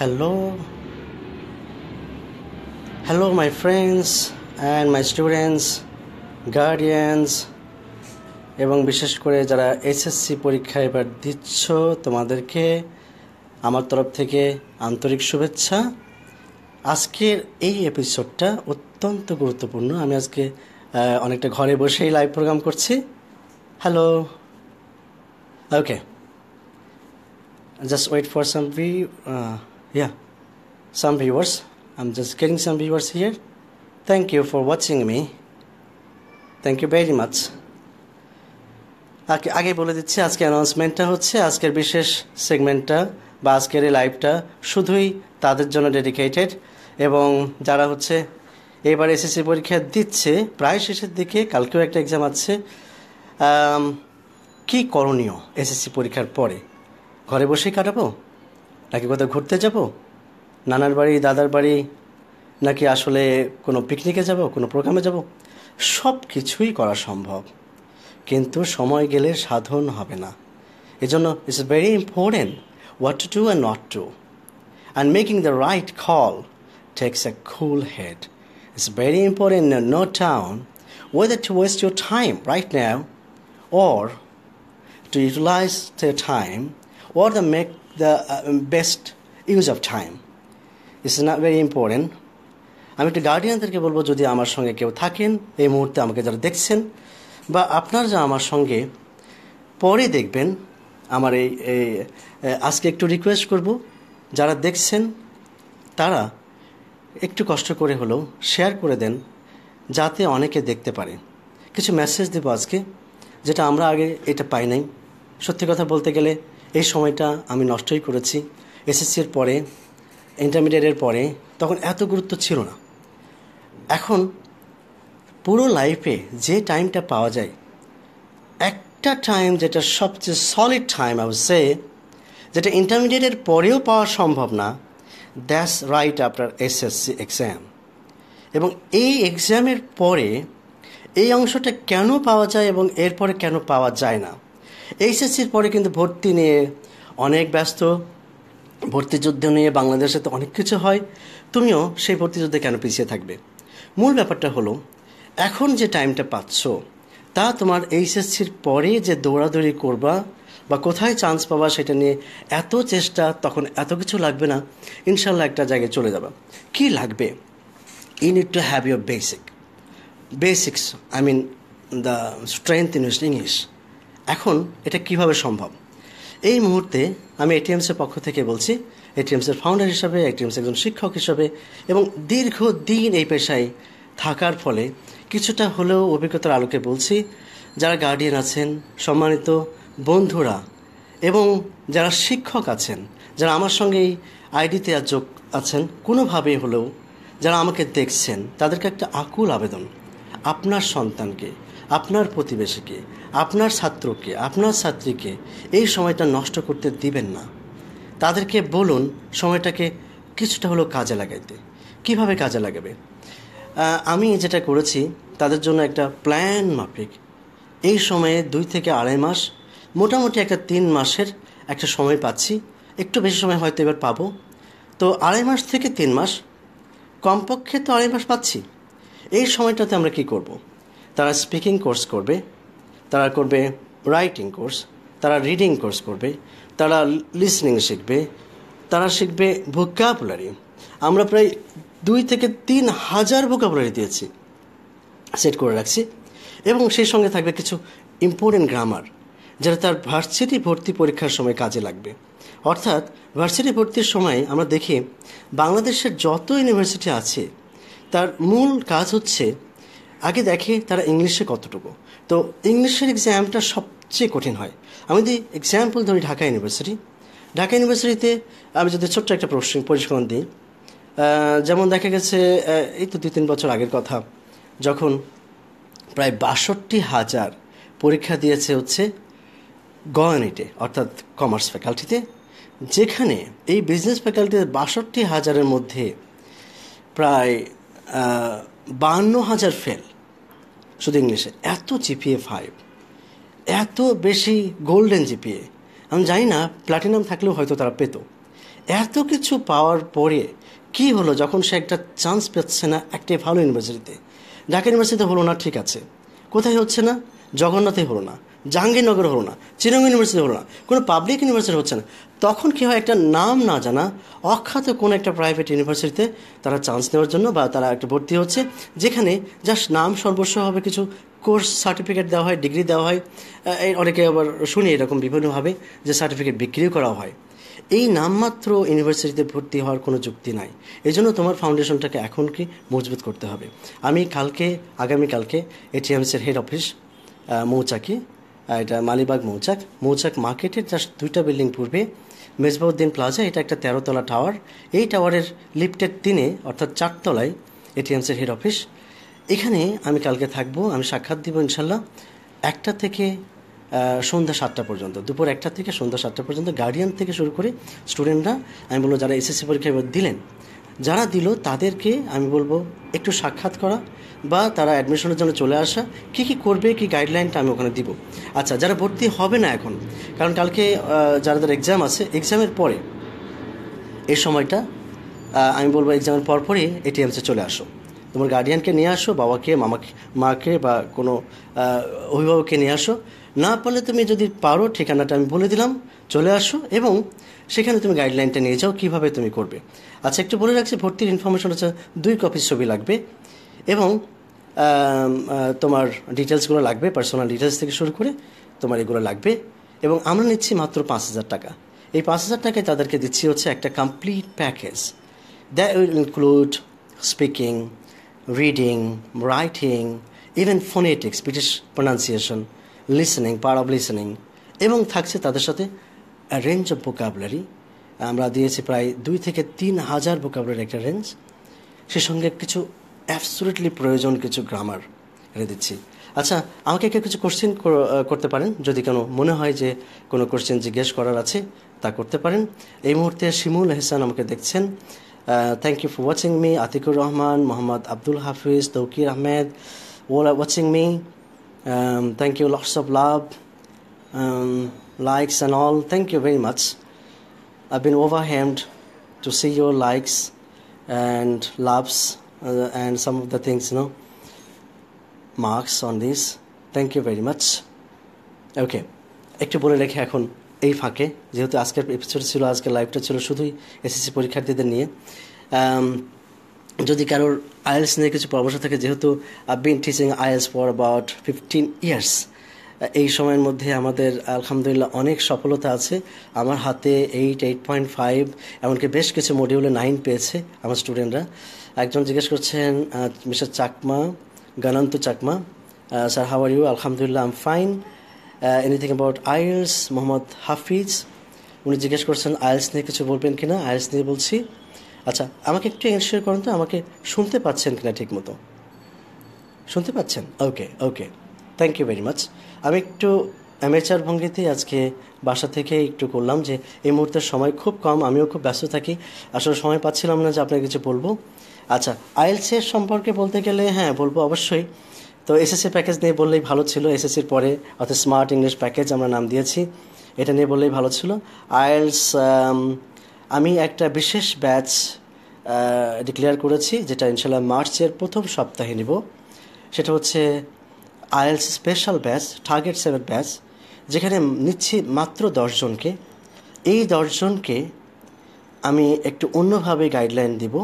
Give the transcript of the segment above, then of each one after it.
Hello, hello, my friends and my students, guardians, এবং বিশেষ করে যারা এসএসসি পরীক্ষা এবার দিচ্ছ তোমাদেরকে আমার তরফ থেকে আন্তরিক শুভেচ্ছা। আজকের এই এপিসোডটা অত্যন্ত গুরুত্বপূর্ণ। আমি আজকে অনেকটা ঘরে বসেই লাইভ প্রোগ্রাম করছি। Hello okay wait for some view uh, yeah. Some viewers, i'm just getting some viewers here. Thank you for watching me. Thank you very much. আগে বলে দিচ্ছি, আজকে অ্যানাউন্সমেন্টটা হচ্ছে, আজকের বিশেষ সেগমেন্টটা বা আজকের এই লাইভটা শুধুই তাদের জন্য ডেডিকেটেড এবং যারা হচ্ছে এবার এসএসসি পরীক্ষা দিচ্ছে, প্রায় শেষের দিকে কালকেও একটা এক্সাম আছে কি করণীয় এসএসসি পরীক্ষার পরে? ঘরে বসেই কাটাবো? নাকি কোথাও ঘুরতে যাব? নানার বাড়ি, দাদার বাড়ি, নাকি আসলে কোনো পিকনিকে যাব, কোনো প্রোগ্রামে যাব? সব কিছুই করা সম্ভব। কিন্তু সময় গেলে সাধন হবে না। এজন্য it's very important what to do and not to and making the right call takes a cool head it's very important know town whether to waste your time right now or to utilize their time or to make the best use of time. This is not very important. আমি একটু গার্ডিয়ানদেরকে বলব যদি আমার সঙ্গে কেউ থাকেন এই মুহূর্তে আমাকে যারা দেখছেন বা আপনারা যা আমার সঙ্গে পরে দেখবেন আমার এই এই, আজকে একটু রিকোয়েস্ট করব যারা দেখছেন তারা একটু কষ্ট করে হলেও শেয়ার করে দেন যাতে অনেকে দেখতে পারে কিছু মেসেজ দেবো আজকে যেটা আমরা আগে এটা পাই নাই সত্যি কথা বলতে গেলে এই সময়টা আমি নষ্টই করেছি। এসএসসির পরে ইন্টারমিডিয়েটের পরে তখন এত গুরুত্ব ছিল না। এখন পুরো লাইফে যে টাইমটা পাওয়া যায়, একটা টাইম যেটা সবচেয়ে সলিড টাইম আই সে যেটা ইন্টারমিডিয়েটের পরেও পাওয়া সম্ভব না that's right after SSC exam এবং এই এক্সামের পরে এই অংশটা কেন পাওয়া যায় এবং এরপরে কেন পাওয়া যায় না? এইচএসসির পরে কিন্তু ভর্তি নিয়ে অনেক ব্যস্ত। ভর্তি যুদ্ধ নিয়ে বাংলাদেশে তো অনেক কিছু হয়। তুমিও সেই ভর্তি যুদ্ধে কেন পিছিয়ে থাকবে? মূল ব্যাপারটা হলো, এখন যে টাইমটা পাচ্ছ, তা তোমার এইচএসসির পরে যে দৌড়াদৌড়ি করবা বা কোথায় চান্স পাবা সেটা নিয়ে এত চেষ্টা, তখন এত কিছু লাগবে না। ইনশাল্লাহ একটা জায়গায় চলে যাবা। কি লাগবে? You need to have your basic basics, i mean, the strength in english এখন এটা কীভাবে সম্ভব? এই মুহূর্তে আমি এটিএমসের পক্ষ থেকে বলছি এটিএমসের ফাউন্ডার হিসাবে এটিএমস একজন শিক্ষক হিসাবে এবং দীর্ঘদিন এই পেশায় থাকার ফলে কিছুটা হলেও অভিজ্ঞতার আলোকে বলছি, যারা গার্ডিয়ান আছেন, সম্মানিত বন্ধুরা এবং যারা শিক্ষক আছেন, যারা আমার সঙ্গে আইডিতে আজ যোগ আছেন কোনোভাবে হলেও যারা আমাকে দেখছেন, তাদেরকে একটা আকুল আবেদন, আপনার সন্তানকে আপনার প্রতিবেশীকে, আপনার ছাত্রকে, আপনার ছাত্রীকে এই সময়টা নষ্ট করতে দিবেন না। তাদেরকে বলুন সময়টাকে কিছুটা হলেও কাজে লাগাইতে। কীভাবে কাজে লাগাবে? আমি যেটা করেছি, তাদের জন্য একটা প্ল্যান মাফিক। এই সময়ে দুই থেকে আড়াই মাস, মোটামুটি একটা তিন মাসের একটা সময় পাচ্ছি। একটু বেশি সময় হয়তো এবার পাবো। তো আড়াই মাস থেকে তিন মাস, কমপক্ষে তো আড়াই মাস পাচ্ছি। এই সময়টাতে আমরা কি করব। তারা স্পিকিং কোর্স করবে, তারা করবে রাইটিং কোর্স তারা রিডিং কোর্স করবে, তারা লিসনিং শিখবে, তারা শিখবে ভোকাবুলারি আমরা প্রায় দুই থেকে তিন হাজার ভোকাবুলারি দিয়েছি সেট করে রাখছি। এবং সেই সঙ্গে থাকবে কিছু ইম্পর্টেন্ট গ্রামার যেটা তার ভার্সিটি ভর্তি পরীক্ষার সময় কাজে লাগবে। অর্থাৎ ভার্সিটি ভর্তির সময় আমরা দেখি, বাংলাদেশের যত ইউনিভার্সিটি আছে, তার মূল কাজ হচ্ছে আগে দেখে তারা ইংলিশে কতটুকু। তো ইংলিশের এক্সামটা সবচেয়ে কঠিন হয়। আমি যদি এক্সাম্পল ধরি ঢাকা ইউনিভার্সিটি ঢাকা ইউনিভার্সিটিতে আমি যদি ছোট্ট একটা প্রশ্ন পরিষ্কার দিই যেমন দেখা গেছে এই তো দুই তিন বছর আগের কথা, যখন প্রায় বাষট্টি হাজার পরীক্ষা দিয়েছে হচ্ছে গয়নিটে অর্থাৎ কমার্স ফ্যাকাল্টিতে যেখানে এই বিজনেস ফ্যাকাল্টিতে বাষট্টি হাজারের মধ্যে প্রায় বান্ন হাজার ফেল শুধু ইংলিশে, এত জিপিএ ফাইভ এত বেশি গোল্ডেন জিপিএ আমি জানি না প্ল্যাটিনাম থাকলেও হয়তো তারা পেত। এত কিছু পাওয়ার পরে কি হলো যখন সে একটা চান্স পাচ্ছে না একটা ভালো ইউনিভার্সিটিতে ঢাকা ইউনিভার্সিটিতে হলো না, ঠিক আছে। কোথায় হচ্ছে না? জগন্নাথে হলো না। জাহাঙ্গীরনগর হলো না চিরং ইউনিভার্সিটি হলো না, কোনো পাবলিক ইউনিভার্সিটি হচ্ছে না। তখন কী হয়, একটা নাম না জানা, অখ্যাত কোনো একটা প্রাইভেট ইউনিভার্সিটিতে তারা চান্স নেওয়ার জন্য বা তারা একটা ভর্তি হচ্ছে, যেখানে জাস্ট নাম সর্বস্ব হবে কিছু কোর্স সার্টিফিকেট দেওয়া হয় ডিগ্রি দেওয়া হয়। অনেকে আবার শুনি এরকম বিভিন্নভাবে যে সার্টিফিকেট বিক্রিও করা হয়। এই নামমাত্র ইউনিভার্সিটিতে ভর্তি হওয়ার কোনো যুক্তি নাই। এই জন্য তোমার ফাউন্ডেশনটাকে এখন কি মজবুত করতে হবে। আমি কালকে, আগামীকালকে এটিএমসির হেড অফিস মৌচাকি এটা মালিবাগ মৌচাক। মৌচাক মার্কেটের জাস্ট দুইটা বিল্ডিং পূর্বে। মেজবাউদ্দিন প্লাজা এটা একটা তেরোতলা টাওয়ার এই টাওয়ারের লিফটের তিনে অর্থাৎ চারতলায় এটিএমসির হেড অফিস এখানে আমি কালকে থাকব, আমি সাক্ষাৎ দিব ইনশাল্লাহ। একটা থেকে সন্ধ্যা সাতটা পর্যন্ত। দুপুর একটা থেকে সন্ধ্যা সাতটা পর্যন্ত গার্ডিয়ান থেকে শুরু করে স্টুডেন্টরা আমি বলব, যারা এসএসসি পরীক্ষা দিলেন যারা দিল তাদেরকে, আমি বলব, একটু সাক্ষাৎ করা বা তারা অ্যাডমিশনের জন্য চলে আসা। কি কি করবে, কি গাইডলাইনটা আমি ওখানে দিব। আচ্ছা যারা ভর্তি হবে না এখন, কারণ কালকে যারা যাদের এক্সাম আছে এক্সামের পরে, এই সময়টা আমি বলব এক্সামের পরপরই এটিএমসে চলে আসো। তোমার গার্ডিয়ানকে নিয়ে আসো, বাবাকে, মামাকে, মাকে বা কোনো অভিভাবককে নিয়ে আসো। না পারলে তুমি যদি পারো, ঠিকানাটা আমি বলে দিলাম, চলে আসো এবং সেখানে তুমি গাইডলাইনটা নিয়ে যাও, কীভাবে তুমি করবে। আচ্ছা একটু বলে রাখছি, ভর্তির ইনফরমেশন হচ্ছে দুই কপি ছবি লাগবে এবং তোমার ডিটেলসগুলো লাগবে পার্সোনাল ডিটেলস থেকে শুরু করে তোমার এগুলো লাগবে এবং আমরা নিচ্ছি মাত্র পাঁচ হাজার টাকা। এই পাঁচ হাজার টাকায় তাদেরকে দিচ্ছি হচ্ছে একটা complete package that will include speaking reading writing even phonetics British pronunciation listening part of listening এবং থাকছে তাদের সাথে রেঞ্জ অফ ভোকাবলারি আমরা দিয়েছি প্রায় দুই থেকে তিন হাজার ভোকাবলারি একটা রেঞ্জ সে সঙ্গে কিছু অ্যাবসুলেটলি প্রয়োজন কিছু গ্রামার এনে দিচ্ছি। আচ্ছা আমাকে কেউ কিছু কোশ্চেন করতে পারেন? যদি কোনো মনে হয় যে কোনো কোশ্চেন জিজ্ঞেস করার আছে, তা করতে পারেন। এই মুহূর্তে শিমুল এহসান আমাকে দেখছেন। thank you for watching me Atikur Rahman Mohammad Abdul Hafiz Toukir Ahmed all watching me thank you lots of love likes and all thank you very much i've been overwhelmed to see your likes and loves uh, and some of the things you know marks on this thank you very much okay একটু বলে রেখে এখন এই ফাঁকে, যেহেতু আজকের episode ছিল, আজকের লাইভটা ছিল শুধুই এসএসসি পরীক্ষার্থীদের নিয়ে। যদি কারোর আইএলস নিয়ে কিছু পরামর্শ থাকে, যেহেতু been teaching IELTS for about fifteen years এই সময়ের মধ্যে আমাদের আলহামদুলিল্লাহ অনেক সফলতা আছে। আমার হাতে এইট এইট পয়েন্ট ফাইভ এমনকি বেশ কিছু মডিউলে নাইন পেয়েছে আমার স্টুডেন্টরা একজন জিজ্ঞেস করছেন mister Chakma, Gananta Chakma sir how are you আলহামদুলিল্লাহ I'm fine anything about IELTS Mohammad Hafiz উনি জিজ্ঞেস করছেন আইএলস নিয়ে কিছু বলবেন কিনা? আইএলস নিয়ে বলছি। আচ্ছা আমাকে একটু এনশিওর করুন তো, আমাকে শুনতে পাচ্ছেন কিনা ঠিক মতো? শুনতে পাচ্ছেন? Okay okay thank you very much আমি একটু অ্যামেচার ভঙ্গিতে আজকে বাসা থেকে একটু করলাম যে, এই মুহূর্তে সময় খুব কম, আমিও খুব ব্যস্ত থাকি। আসলে সময় পাচ্ছিলাম না যে আপনাকে কিছু বলব। আচ্ছা আইএলসের সম্পর্কে বলতে গেলে হ্যাঁ বলব অবশ্যই। তো এসএসসি প্যাকেজ নিয়ে বললেই ভালো ছিল। এসএসসির পরে অর্থাৎ স্মার্ট ইংলিশ প্যাকেজ আমরা নাম দিয়েছি। এটা নিয়ে বললেই ভালো ছিল। আইএলস আমি একটা বিশেষ ব্যাচ ডিক্লেয়ার করেছি, যেটা ইনশাল্লাহ মার্চের প্রথম সপ্তাহে নিব। সেটা হচ্ছে IELTS special batch target seven batch যেখানে নিচ্ছি মাত্র দশজনকে এই দশজনকে আমি একটু অন্যভাবে গাইডলাইন দিব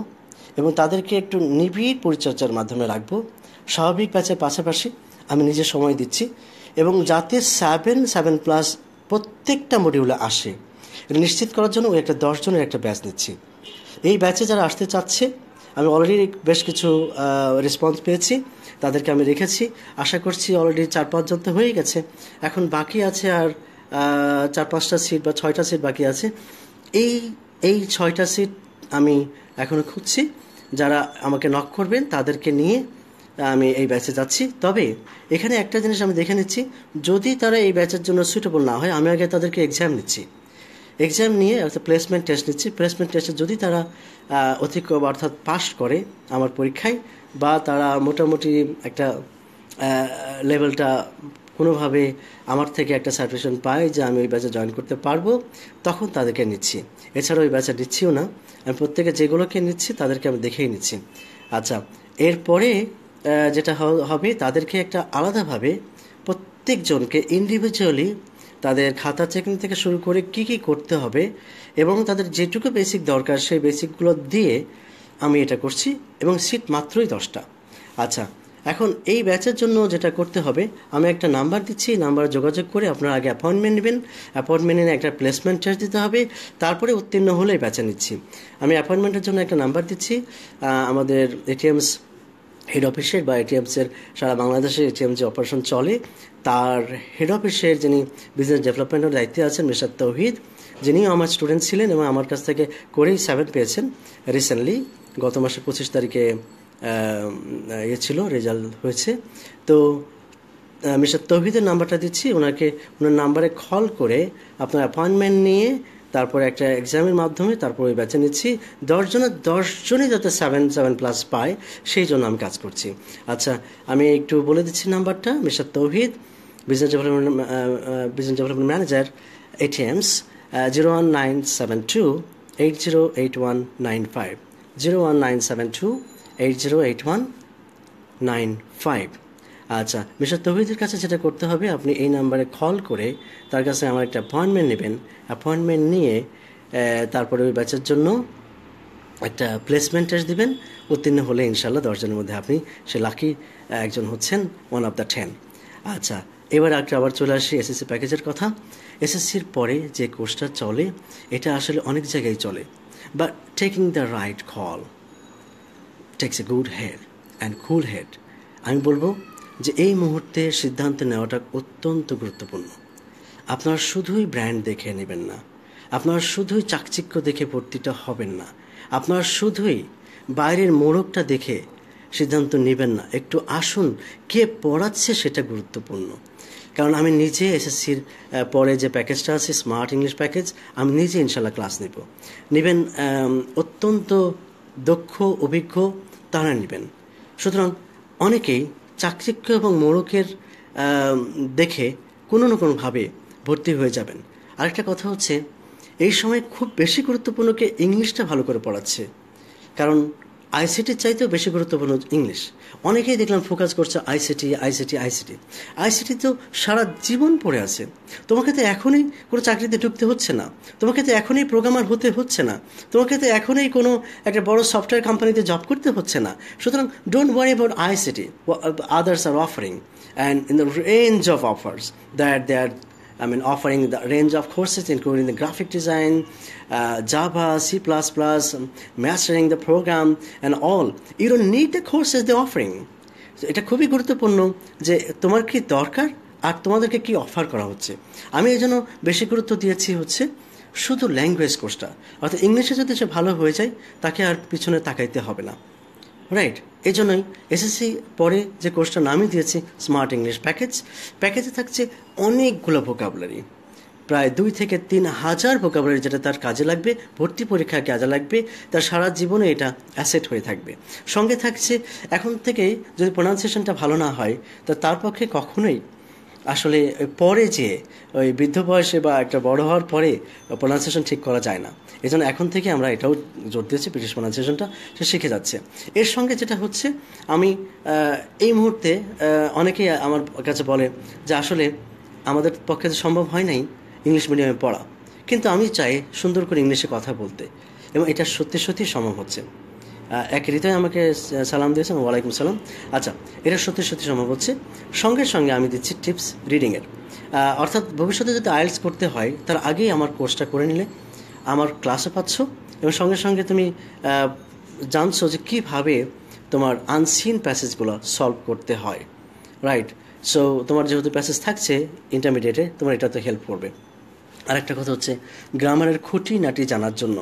এবং তাদেরকে একটু নিবিড় পরিচর্যার মাধ্যমে রাখব। স্বাভাবিক ব্যাচের পাশাপাশি আমি নিজে সময় দিচ্ছি এবং যাতে সেভেন সেভেন প্লাস প্রত্যেকটা মডিউলে আসে নিশ্চিত করার জন্য ওই একটা দশজনের একটা ব্যাচ নিচ্ছি। এই ব্যাচে যারা আসতে চাচ্ছে, আমি অলরেডি বেশ কিছু রেসপন্স পেয়েছি, তাদেরকে আমি রেখেছি। আশা করছি অলরেডি চার পাঁচজন তো হয়ে গেছে। এখন বাকি আছে আর চার পাঁচটা সিট বা ছয়টা সিট বাকি আছে। এই এই ছয়টা সিট আমি এখনও খুঁজছি। যারা আমাকে নক করবেন, তাদেরকে নিয়ে আমি এই ব্যাচে যাচ্ছি। তবে এখানে একটা জিনিস আমি দেখে নিচ্ছি, যদি তারা এই ব্যাচের জন্য সুইটেবল না হয়, আমি আগে তাদেরকে এক্সাম নিচ্ছি এক্সাম নিয়ে অর্থাৎ প্লেসমেন্ট টেস্ট নিচ্ছি। প্লেসমেন্ট টেস্টে যদি তারা অতিক্রম অর্থাৎ পাস করে আমার পরীক্ষায় বা তারা মোটামুটি একটা লেভেলটা কোনোভাবে আমার থেকে একটা সার্টিফিকেশন পায় যে আমি ওই ব্যাচে জয়েন করতে পারব, তখন তাদেরকে নিচ্ছি। এছাড়া ওই ব্যাচে নিচ্ছিও না। আমি প্রত্যেকে যেগুলোকে নিচ্ছি, তাদেরকে আমি দেখেই নিচ্ছি। আচ্ছা এরপরে যেটা হবে, তাদেরকে একটা আলাদাভাবে প্রত্যেকজনকে ইন্ডিভিজুয়ালি তাদের খাতা চেকিং থেকে শুরু করে কি কি করতে হবে এবং তাদের যেটুকু বেসিক দরকার সেই বেসিকগুলো দিয়ে আমি এটা করছি এবং সিট মাত্রই দশটা। আচ্ছা এখন এই ব্যাচের জন্য যেটা করতে হবে, আমি একটা নাম্বার দিচ্ছি নাম্বারে যোগাযোগ করে আপনারা আগে অ্যাপয়েন্টমেন্ট নেবেন। অ্যাপয়েন্টমেন্ট নিয়ে একটা প্লেসমেন্ট চার্জ দিতে হবে, তারপরে উত্তীর্ণ হলেই ব্যাচে নিচ্ছি। আমি অ্যাপয়েন্টমেন্টের জন্য একটা নাম্বার দিচ্ছি আমাদের এটিএমস হেড অফিসের বা এটিএমসের সারা বাংলাদেশে এটিএম যে অপারেশন চলে, তার হেড অফিসের যিনি বিজনেস ডেভেলপমেন্টের দায়িত্বে আছেন মিস্টার তৌহিদ, যিনিও আমার স্টুডেন্ট ছিলেন এবং আমার কাছ থেকে করেই সেভেন পেয়েছেন। রিসেন্টলি গত মাসের পঁচিশ তারিখে ইয়ে ছিল রেজাল্ট হয়েছে। তো মিস্টার তৌহিদের নাম্বারটা দিচ্ছি। ওনাকে, ওনার নাম্বারে কল করে আপনার অ্যাপয়েন্টমেন্ট নিয়ে তারপরে একটা এক্সামের মাধ্যমে তারপর ওই ব্যাচে নিচ্ছি। দশজনের দশজনই যাতে সেভেন সেভেন প্লাস পায়, সেই জন্য আমি কাজ করছি। আচ্ছা আমি একটু বলে দিচ্ছি নাম্বারটা। Mister Touhid business development business development manager ATMS zero one nine seven two eight zero eight one nine five zero one nine seven two eight zero eight one nine five আচ্ছা মিস্টার তহিদের কাছে যেটা করতে হবে, আপনি এই নাম্বারে call করে তার কাছে আমার একটা অ্যাপয়েন্টমেন্ট নেবেন। অ্যাপয়েন্টমেন্ট নিয়ে তারপরে ওই ব্যাচের জন্য একটা প্লেসমেন্ট টেস্ট দিবেন। উত্তীর্ণ হলে ইনশাল্লাহ দশজনের মধ্যে আপনি সে লাকি একজন হচ্ছেন ওয়ান অফ দ্য টেন আচ্ছা এবার একটা আবার চলে আসি এসএসসি প্যাকেজের কথা। এসএসসির পরে যে কোর্সটা চলে, এটা আসলে অনেক জায়গায় চলে। But taking the right call takes a good head and cool head আমি বলব যে এই মুহূর্তে সিদ্ধান্ত নেওয়াটা অত্যন্ত গুরুত্বপূর্ণ। আপনার শুধুই ব্র্যান্ড দেখে নেবেন না। আপনার শুধুই চাকচিক্য দেখে ভর্তিটা হবেন না। আপনার শুধুই বাইরের মোড়কটা দেখে সিদ্ধান্ত নেবেন না। একটু আসুন, কে পড়াচ্ছে সেটা গুরুত্বপূর্ণ। কারণ আমি নিজে এসএসসির পরে যে প্যাকেজটা আছে, স্মার্ট ইংলিশ প্যাকেজ, আমি নিজে ইনশাল্লাহ ক্লাস নেব। নেবেন অত্যন্ত দক্ষ, অভিজ্ঞ, তারা নেবেন। সুতরাং অনেকেই চাকচিক্য এবং মোড়কের দেখে কোনো না কোনোভাবে ভর্তি হয়ে যাবেন। আরেকটা কথা হচ্ছে, এই সময় খুব বেশি গুরুত্বপূর্ণকে ইংলিশটা ভালো করে পড়াচ্ছে। কারণ আইসিটির চাইতেও বেশি গুরুত্বপূর্ণ ইংলিশ অনেকেই দেখলাম ফোকাস করছে আইসিটি আইসিটি আইসিটি আইসিটি তো সারা জীবন পড়ে আছে। তোমাকে তো এখনই কোনো চাকরিতে ঢুকতে হচ্ছে না। তোমাকে তো এখনই প্রোগ্রামার হতে হচ্ছে না। তোমাকে তো এখনই কোনো একটা বড় সফটওয়্যার কোম্পানিতে জব করতে হচ্ছে না। সুতরাং don't worry about ICT others are offering and in the range of offers that they are I mean, offering the range of courses, including the graphic design, uh, Java, C++, um, mastering the program, and all. You don't need the courses they're offering. So এটা খুবই গুরুত্বপূর্ণ যে তোমার কি দরকার আর তোমাদেরকে কি offer করা হচ্ছে আমি এই জন্য বেশি গুরুত্ব দিয়েছি হচ্ছে শুধু ল্যাঙ্গুয়েজ কোর্সটা অর্থাৎ ইংলিশে যদি সে ভালো হয়ে যায় তাকে আর পিছনে তাকাইতে হবে না রাইট এই জন্যই এসএসসি পরে যে কোর্সটা নামই দিয়েছে স্মার্ট ইংলিশ প্যাকেজ প্যাকেজে থাকছে অনেকগুলো ভোকাবুলারি প্রায় দুই থেকে তিন হাজার ভোকাবুলারি যেটা তার কাজে লাগবে, ভর্তি পরীক্ষায় কাজে লাগবে, তার সারা জীবনে এটা অ্যাসেট হয়ে থাকবে। সঙ্গে থাকছে, এখন থেকে যদি প্রোনাউন্সিয়েশনটা ভালো না হয়, তা তার পক্ষে কখনোই আসলে পরে যে, ওই বৃদ্ধ বয়সে বা একটা বড় হওয়ার পরে প্রোনাউন্সিয়েশন ঠিক করা যায় না। এই জন্য এখন থেকে আমরা এটাও জোর দিয়েছি ব্রিটিশ প্রোনাউন্সিয়েশনটা সে শিখে যাচ্ছে। এর সঙ্গে যেটা হচ্ছে, আমি এই মুহূর্তে অনেকেই আমার কাছে বলে যে, আসলে আমাদের পক্ষে সম্ভব হয় নাই ইংলিশ মিডিয়ামে পড়া। কিন্তু আমি চাই সুন্দর করে ইংলিশে কথা বলতে। এবং এটা সত্যি সত্যি সম্ভব হচ্ছে। এক হৃদয় আমাকে সালাম দিয়েছেন, ওয়ালাইকুম সালাম। আচ্ছা এটা সত্যি সত্যি সম্ভব হচ্ছে। সঙ্গে সঙ্গে আমি দিচ্ছি টিপস রিডিংয়ের অর্থাৎ ভবিষ্যতে যদি আইএলস করতে হয়, তার আগেই আমার কোর্সটা করে নিলে, আমার ক্লাসে পাচ্ছ এবং সঙ্গে সঙ্গে তুমি জানছো যে কীভাবে তোমার আনসিন প্যাসেজগুলো সলভ করতে হয়। রাইট সো তোমার যেহেতু প্যাসেজ থাকছে ইন্টারমিডিয়েটে তোমার এটা তো হেল্প করবে। আরেকটা কথা হচ্ছে গ্রামারের খুঁটি নাটি জানার জন্য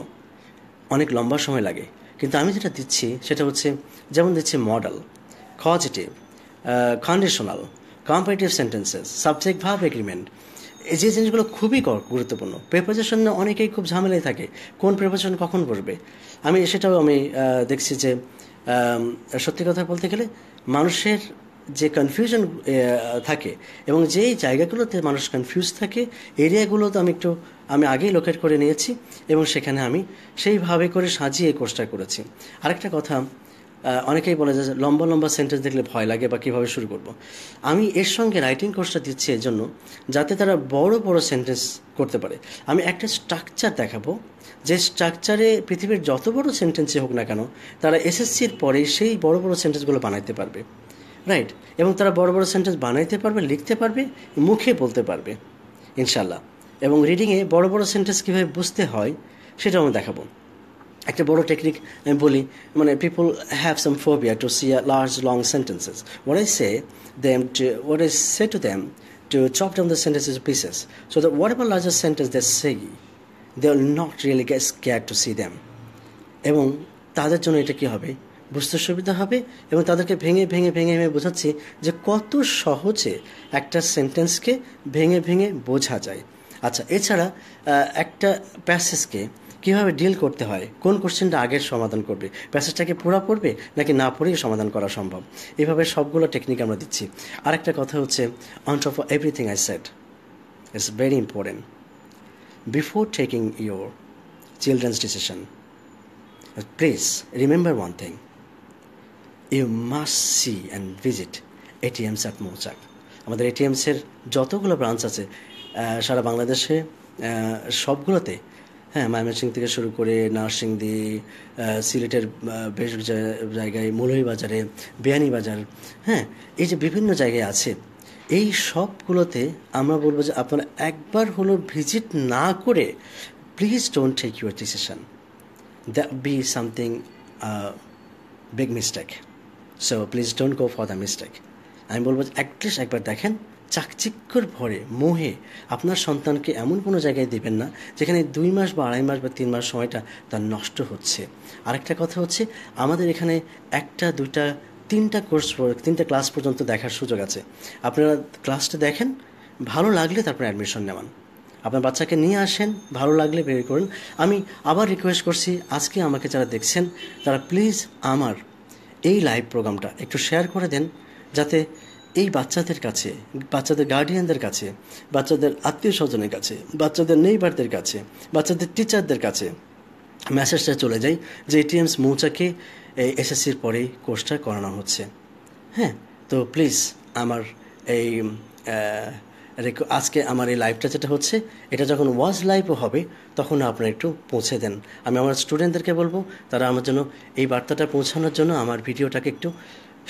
অনেক লম্বা সময় লাগে। কিন্তু আমি যেটা দিচ্ছি সেটা হচ্ছে, যেমন দিচ্ছি modal causative conditional comparative sentences subject verb agreement এই যে জিনিসগুলো খুবই গুরুত্বপূর্ণ। প্রেপারেশন অনেকেই খুব ঝামেলায় থাকে, কোন প্রেপারেশন কখন করবে? আমি সেটাও আমি দেখছি যে সত্যি কথা বলতে গেলে মানুষের যে কনফিউশন থাকে এবং যেই জায়গাগুলোতে মানুষ কনফিউজ থাকে এরিয়াগুলো তো আমি একটু, আমি আগেই লোকেট করে নিয়েছি এবং সেখানে আমি সেইভাবে করে সাজিয়ে কোর্সটা করেছি। আরেকটা কথা অনেকেই বলে যে লম্বা লম্বা সেন্টেন্স দেখলে ভয় লাগে বা কীভাবে শুরু করব। আমি এর সঙ্গে রাইটিং কোর্সটা দিচ্ছি এর জন্য যাতে তারা বড় বড় সেন্টেন্স করতে পারে। আমি একটা স্ট্রাকচার দেখাবো। যে স্ট্রাকচারে পৃথিবীর যত বড় সেন্টেন্সই হোক না কেন, তারা এসএসসির পরে সেই বড় বড় সেন্টেন্সগুলো বানাইতে পারবে। রাইট, এবং তারা বড় বড় সেন্টেন্স বানাইতে পারবে, লিখতে পারবে, মুখে বলতে পারবে ইনশাল্লাহ এবং রিডিংয়ে বড় বড় সেন্টেন্স কীভাবে বুঝতে হয়, সেটাও আমি দেখাবো। একটা বড় টেকনিক আমি বলি মানে people have some phobia to see a large long sentences what I say them to what I say to them to chop down the sentences pieces so so that whatever larger sentence they say they will not really get scared to see them এবং তাদের জন্য এটা কী হবে? বুঝতে সুবিধা হবে এবং তাদেরকে ভেঙে ভেঙে ভেঙে ভেঙে বোঝাচ্ছি যে কত সহজে একটা সেন্টেন্সকে ভেঙে ভেঙে বোঝা যায়। আচ্ছা এছাড়া একটা প্যাসেজকে কীভাবে ডিল করতে হয়? কোন কোশ্চেনটা আগের সমাধান করবে? প্যাসেজটাকে পুরা পড়বে নাকি না পড়েই সমাধান করা সম্ভব? এভাবে সবগুলো টেকনিক আমরা দিচ্ছি। আরেকটা কথা হচ্ছে on top everything I said it's very important before taking your children's decision please remember one thing you must see and visit ATMS at Mouchak আমাদের এটিএমসের যতগুলো ব্রাঞ্চ আছে সারা বাংলাদেশে সবগুলোতে হ্যাঁ ময়মনসিং থেকে শুরু করে নার্সিংদি সিলেটের বেশ জায়গায় বাজারে বেয়ানি বাজার হ্যাঁ এই যে বিভিন্ন জায়গায় আছে, এই সবগুলোতে আমরা বলব যে আপনারা একবার হলো ভিজিট না করে please don't take your decision that be something big mistake so please don't go for the mistake আমি বলব অ্যাটলিস্ট একবার দেখেন, চাকচিক্যর ভরে, মোহে আপনার সন্তানকে এমন কোনো জায়গায় দেবেন না, যেখানে দুই মাস বা আড়াই মাস বা তিন মাস সময়টা তার নষ্ট হচ্ছে। আরেকটা কথা হচ্ছে, আমাদের এখানে একটা, দুইটা, তিনটা কোর্স তিনটা ক্লাস পর্যন্ত দেখার সুযোগ আছে। আপনারা ক্লাসটা দেখেন, ভালো লাগলে তারপরে অ্যাডমিশন নেওয়ান। আপনার বাচ্চাকে নিয়ে আসেন, ভালো লাগলে বের করুন। আমি আবার রিকোয়েস্ট করছি, আজকে আমাকে যারা দেখছেন, তারা প্লিজ আমার এই লাইভ প্রোগ্রামটা একটু শেয়ার করে দেন যাতে এই বাচ্চাদের কাছে, বাচ্চাদের গার্ডিয়ানদের কাছে, বাচ্চাদের আত্মীয় স্বজনের কাছে, বাচ্চাদের নেইবারদের কাছে, বাচ্চাদের টিচারদের কাছে মেসেজটা চলে যায় যে এটিএমস মৌচাকে এসএসসির পরেই কোর্সটা করানো হচ্ছে। হ্যাঁ তো প্লিজ আমার এই আজকে আমার এই লাইভটা যেটা হচ্ছে, এটা যখন ওয়াজ লাইভও হবে, তখন আপনারা একটু পৌঁছে দেন। আমি আমার স্টুডেন্টদেরকে বলব, তারা আমার জন্য এই বার্তাটা পৌঁছানোর জন্য আমার ভিডিওটাকে একটু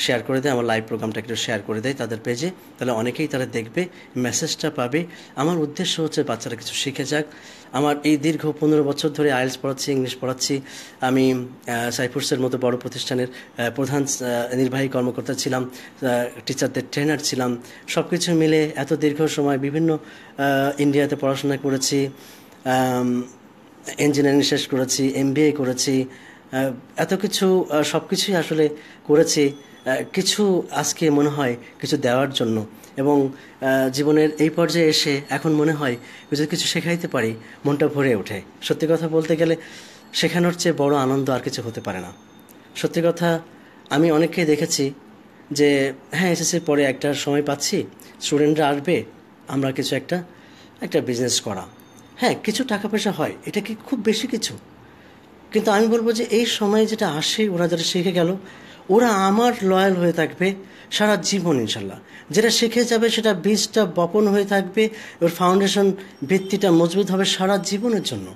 শেয়ার করে দেয়, আমার লাইভ প্রোগ্রামটা একটু শেয়ার করে দেয় তাদের পেজে তাহলে অনেকেই তারা দেখবে মেসেজটা পাবে। আমার উদ্দেশ্য হচ্ছে বাচ্চারা কিছু শিখে যাক। আমার এই দীর্ঘ পনেরো বছর ধরে আইএলস পড়াচ্ছি, ইংলিশ পড়াচ্ছি। আমি সাইফুর্সের মতো বড় প্রতিষ্ঠানের প্রধান নির্বাহী কর্মকর্তা ছিলাম টিচারদের ট্রেনার ছিলাম। সব কিছু মিলে এত দীর্ঘ সময় বিভিন্ন ইন্ডিয়াতে পড়াশোনা করেছি ইঞ্জিনিয়ারিং শেষ করেছি এম করেছি এত কিছু সব কিছুই আসলে করেছি কিছু আজকে মনে হয় কিছু দেওয়ার জন্য। এবং জীবনের এই পর্যায়ে এসে এখন মনে হয় যদি কিছু শেখাইতে পারি, মনটা ভরে ওঠে। সত্যি কথা বলতে গেলে শেখানোর চেয়ে বড় আনন্দ আর কিছু হতে পারে না। সত্যি কথা, আমি অনেককেই দেখেছি যে হ্যাঁ এসএসসির পরে একটা সময় পাচ্ছি, স্টুডেন্টরা আসবে, আমরা কিছু একটা একটা বিজনেস করা। হ্যাঁ কিছু টাকা পয়সা হয়, এটা কি খুব বেশি কিছু? কিন্তু আমি বলব যে, এই সময়ে যেটা আসে, ওরা যেটা শিখে গেল, ওরা আমার লয়াল হয়ে থাকবে সারা জীবন ইনশাল্লাহ যেটা শিখে যাবে, সেটা বীজটা বপন হয়ে থাকবে ওর ফাউন্ডেশন ভিত্তিটা মজবুত হবে সারা জীবনের জন্য।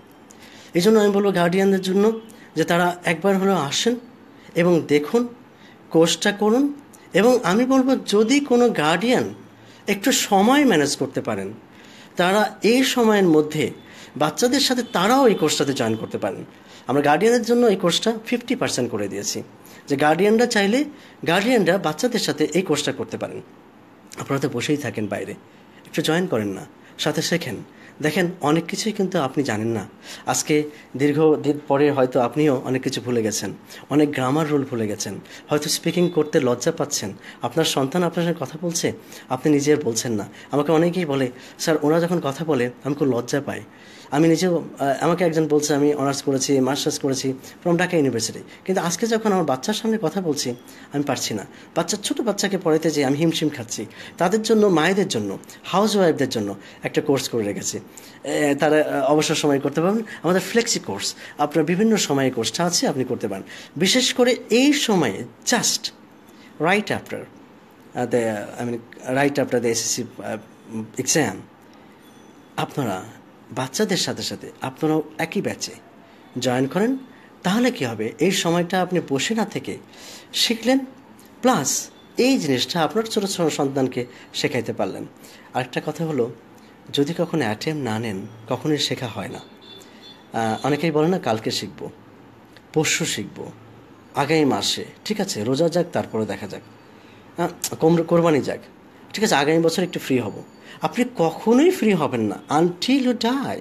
এই জন্য আমি বলব গার্ডিয়ানদের জন্য যে তারা একবার হলেও আসেন এবং দেখুন কোর্সটা করুন এবং আমি বলব যদি কোনো গার্ডিয়ান একটু সময় ম্যানেজ করতে পারেন, তারা এই সময়ের মধ্যে বাচ্চাদের সাথে তারাও এই কোর্সটাতে জয়েন করতে পারেন। আমরা গার্ডিয়ানের জন্য এই কোর্সটা ফিফটি পার্সেন্ট করে দিয়েছি। যে গার্ডিয়ানরা চাইলে গার্ডিয়ানরা বাচ্চাদের সাথে এই কোর্সটা করতে পারেন। আপনারা তো বসেই থাকেন বাইরে। একটু জয়েন করেন না, সাথে শেখেন। দেখেন, অনেক কিছুই কিন্তু আপনি জানেন না। আজকে দীর্ঘ দিন পরে হয়তো আপনিও অনেক কিছু ভুলে গেছেন। অনেক গ্রামার রুল ভুলে গেছেন। হয়তো স্পিকিং করতে লজ্জা পাচ্ছেন। আপনার সন্তান আপনার সঙ্গে কথা বলছে? আপনি নিজের বলছেন না। আমাকে অনেকেই বলে, স্যার ওরা যখন কথা বলে, আমি খুব লজ্জা পাই। আমি নিজেও আমাকে একজন বলছে, আমি অনার্স করেছি মাস্টার্স করেছি ফ্রম ঢাকা ইউনিভার্সিটি কিন্তু আজকে যখন আমার বাচ্চার সামনে কথা বলছি, আমি পারছি না। বাচ্চার ছোট বাচ্চাকে পড়াইতে যে আমি হিমশিম খাচ্ছি। তাদের জন্য, মায়েদের জন্য হাউস ওয়াইফদের জন্য একটা কোর্স করে রেখেছি। তারা অবসর সময় করতে পারবেন। আমাদের ফ্লেক্সি কোর্স আপনার বিভিন্ন সময়ে কোর্সটা আছে, আপনি করতে পারেন। বিশেষ করে এই সময়ে just right after the I mean right after the SSC exam আপনারা বাচ্চাদের সাথে সাথে আপনারাও একই ব্যাচে জয়েন করেন। তাহলে কি হবে? এই সময়টা আপনি বসে না থেকে শিখলেন প্লাস এই জিনিসটা আপনার ছোটো ছোটো সন্তানকে শেখাইতে পারলেন। আরেকটা কথা হলো, যদি কখনো অ্যাটেম না নেন, কখনোই শেখা হয় না। অনেকেই বলে না, কালকে শিখব, পরশু শিখব, আগামী মাসে, ঠিক আছে? রোজা যাক, তারপরে দেখা যাক। কোরবানি যাক। ঠিক আছে, আগামী বছর একটু ফ্রি হব। আপনি কখনোই ফ্রি হবেন না। Until you die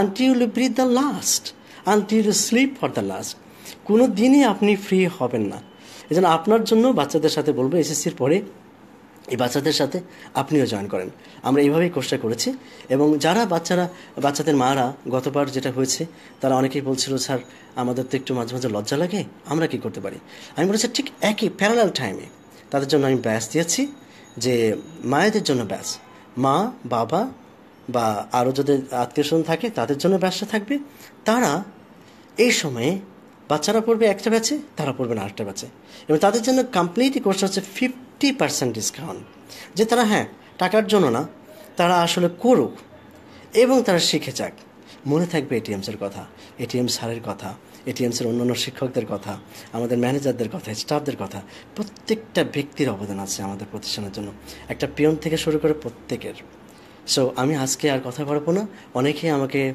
until you breathe the last until you sleep for the last কোনো দিনই আপনি ফ্রি হবেন না। এই জন্য আপনার জন্য বাচ্চাদের সাথে বলব এসএসসির পরে এই বাচ্চাদের সাথে আপনিও জয়েন করেন। আমরা এইভাবেই কোর্সটা করেছি। এবং যারা বাচ্চারা, বাচ্চাদের মারা গতবার যেটা হয়েছে, তারা অনেকেই বলছিল, স্যার, আমাদের তো একটু মাঝে মাঝে লজ্জা লাগে, আমরা কি করতে পারি? আমি বলেছি, ঠিক একই প্যারালাল টাইমে তাদের জন্য আমি ব্যাচ দিয়েছি। যে মায়েদের জন্য ব্যাচ মা, বাবা বা আরও যাদের আত্মীয় স্বজন থাকে, তাদের জন্য ব্যাচটা থাকবে। তারা এই সময়ে বাচ্চারা পড়বে একটা ব্যাচে, তারা পড়বে না আরেকটা ব্যাচে। এবং তাদের জন্য কমপ্লিট কোর্স হচ্ছে ফিফটি পার্সেন্ট ডিসকাউন্ট যে তারা হ্যাঁ টাকার জন্য না, তারা আসলে করুক এবং তারা শিখে যাক। মনে থাকবে এটিএমসের কথা এটিএম স্যারের কথা। এটিএমসের অন্যান্য শিক্ষকদের কথা, আমাদের ম্যানেজারদের কথা, স্টাফদের কথা, প্রত্যেকটা ব্যক্তির অবদান আছে আমাদের প্রতিষ্ঠানের জন্য। একটা পিয়ন থেকে শুরু করে প্রত্যেকের। সো আমি আজকে আর কথা বলব না। অনেকেই আমাকে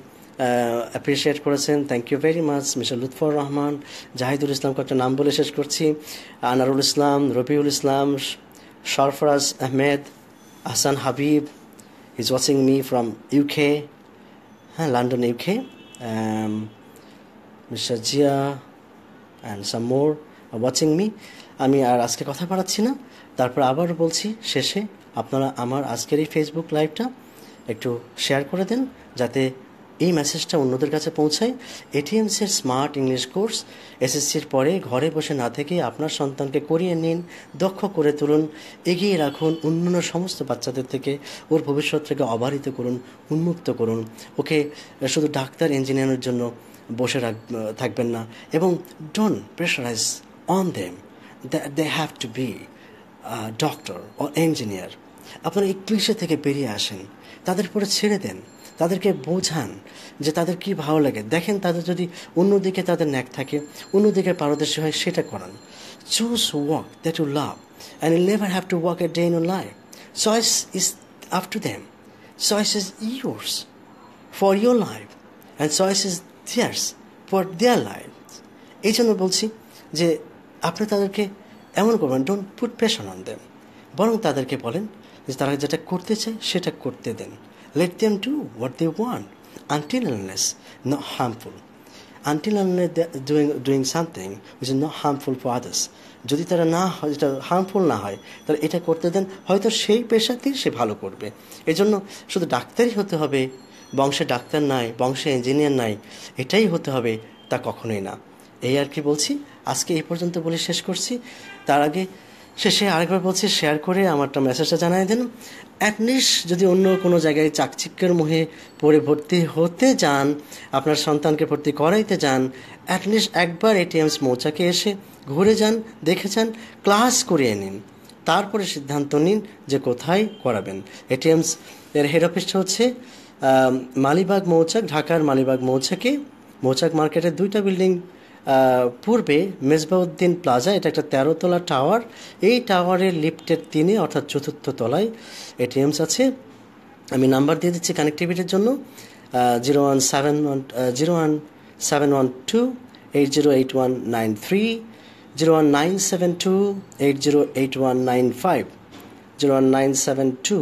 অ্যাপ্রিসিয়েট করেছেন। Thank you very much mister Lutfur Rahman Zahidul Islam কয়েকটা নাম বলে শেষ করছি। Anarul Islam, Rabiul Islam, Sarfaraz Ahmed Ahsan Habib is watching me from UK হ্যাঁ London UK mister Zia and some more watching me আমি আর আজকে কথা বাড়াচ্ছি না। তারপর আবার বলছি, শেষে আপনারা আমার আজকের এই ফেসবুক লাইভটা একটু শেয়ার করে দেন, যাতে এই মেসেজটা অন্যদের কাছে পৌঁছায়। এটিএমসের স্মার্ট ইংলিশ কোর্স এসএসসির পরে ঘরে বসে না থেকে আপনার সন্তানকে করিয়ে নিন, দক্ষ করে তুলুন, এগিয়ে রাখুন, অন্যান্য সমস্ত বাচ্চাদের থেকে ওর ভবিষ্যৎটাকে অবারিত করুন, উন্মুক্ত করুন। ওকে, শুধু ডাক্তার ইঞ্জিনিয়ারের জন্য বসে থাকবেন না। এবং don't pressurise on them they have to be doctor O engineer আপনারা এই ক্লিশে থেকে বেরিয়ে আসেন। তাদের পরে ছেড়ে দেন। তাদেরকে বোঝান যে তাদের কি ভালো লাগে। দেখেন তাদের যদি অন্যদিকে তাদের ন্যাক থাকে, অন্যদিকে পারদর্শী হয়, সেটা করান। Choose work that you love and you never have to work a day in your life choice is up to them choice is yours for your life and choice is theirs for their life এই জন্য বলছি যে আপনি তাদেরকে এমন করবেন don't put pressure on them বরং তাদেরকে বলেন যে তারা যেটা করতে চায় সেটা করতে দেন। Let them do what they want until unless not harmful until unless doing doing something which is not harmful for others যদি তারা না হয়, যেটা হার্মফুল না হয় তাহলে এটা করতে দেন, হয়তো সেই পেশাতেই সে ভালো করবে। এজন্য শুধু ডাক্তারই হতে হবে। বংশে ডাক্তার নাই, বংশে ইঞ্জিনিয়ার নাই, এটাই হতে হবে তা কখনোই না। এই আর কি বলছি, আজকে এই পর্যন্ত বলে শেষ করছি। তার আগে শেষে আরেকবার বলছি শেয়ার করে আমারটা মেসেজটা জানাই দেন। অ্যাটলিস্ট যদি অন্য কোনো জায়গায় চাকচিক্যের মুহে পড়ে ভর্তি হতে যান আপনার সন্তানকে ভর্তি করাইতে যান অ্যাটলিস্ট একবার এটিএমস মৌচাকে এসে ঘুরে যান, দেখে যান ক্লাস করিয়ে নিন। তারপরে সিদ্ধান্ত নিন যে কোথায় করাবেন। এটিএমস এর হেড অফিসটা হচ্ছে মালিবাগ মৌচাক, ঢাকার মালিবাগ মৌচাকে। মৌচাক মার্কেটের দুইটা বিল্ডিং পূর্বে মেজবাউদ্দিন প্লাজা, এটা একটা তেরোতলা টাওয়ার। এই টাওয়ারের লিফটের তিনে, অর্থাৎ চতুর্থ তলায় এটিএমস আছে। আমি নাম্বার দিয়ে দিচ্ছি কানেক্টিভিটির জন্য zero one seven one zero one seven one two, eight zero eight one nine three, zero one nine seven two, eight zero eight one nine five, zero one nine seven two,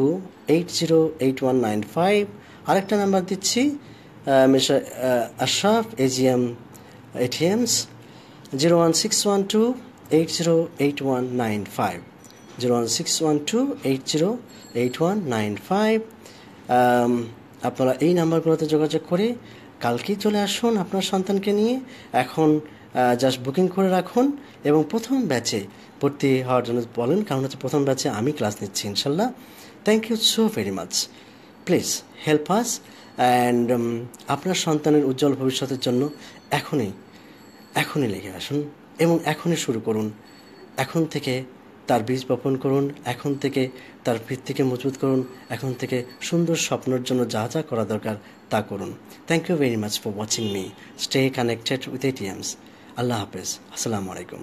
eight zero eight one nine five আরেকটা number দিচ্ছি mister Ashraf AGM ATMS zero one six one two eight zero eight one nine five zero one six one two eight zero eight one nine five আপনারা এই নাম্বারগুলোতে যোগাযোগ করে কালকেই চলে আসুন আপনার সন্তানকে নিয়ে। এখন জাস্ট বুকিং করে রাখুন এবং প্রথম ব্যাচে ভর্তি হওয়ার জন্য বলেন, কারণ হচ্ছে প্রথম ব্যাচে আমি ক্লাস নিচ্ছি ইনশাল্লাহ। Thank you so very much please help us and আপনার সন্তানের উজ্জ্বল ভবিষ্যতের জন্য এখনই এখনই লেগে আসুন এবং এখনই শুরু করুন। এখন থেকে তার বীজ বপন করুন, এখন থেকে তার ভিত্তিকে মজবুত করুন, এখন থেকে সুন্দর স্বপ্নের জন্য যা যা করা দরকার তা করুন। Thank you very much for watching me stay connected with ATMS আল্লাহ হাফেজ। আসসালামু আলাইকুম।